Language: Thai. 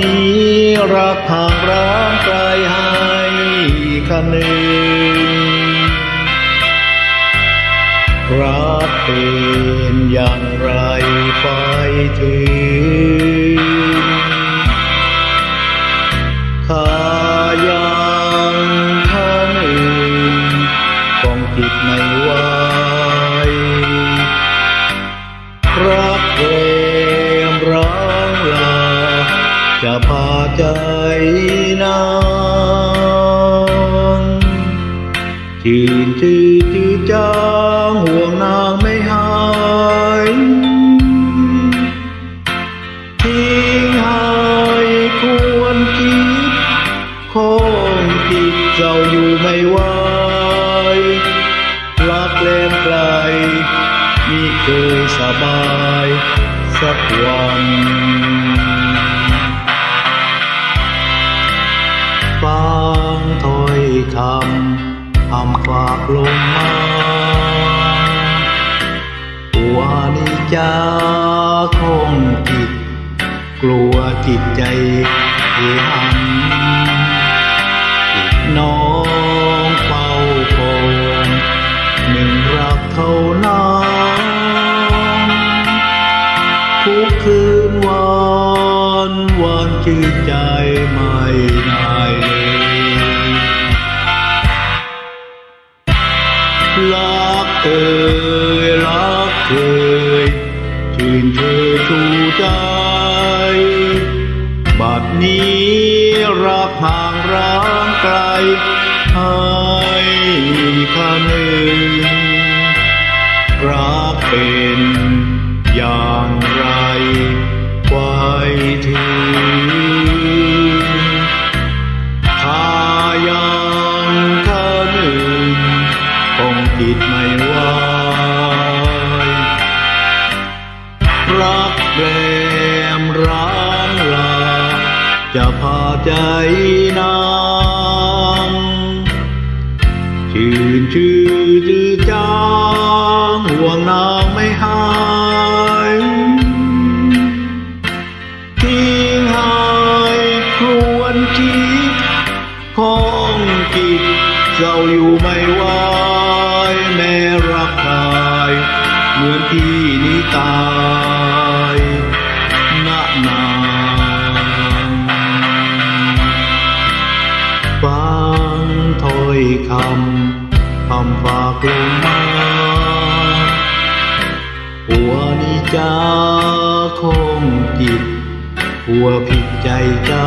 นี้รักห่างร้างไกลให้คะเนรักเป็นอย่างไรไปถึง พาใจนางชื่นชื่อจือจางห่วงนางไม่หายทิ้งให้ควรคิดคงจิตเจ้าอยู่ไม่ไหวรักแลมไกลมิเคยสบายสักวัน ลงมาตัวนิจาคงจิต กลัวจิตใจเหันจิตน้องเฝ้าคงหนึ่งรักเท่านั้นทุกคืนวันวันชื่นใจไม่ได้เลย รักเอ่ยรักเคยชื่นเธอชูใจ บัดนี้รักห่างร้างไกลให้คะหนึ่งรักเป็นอย่างไรไว้ถึง รักแรมร้างลาจะพาใจนางชื่นชื่อจือจางห่วงนางไม่หายทิ้งให้ครวนคิดของจิตเจ้าอยู่ไม่ไหวแำคำฝากลงมาหัวนี้จาคงจิตหัวผิดใจจ้า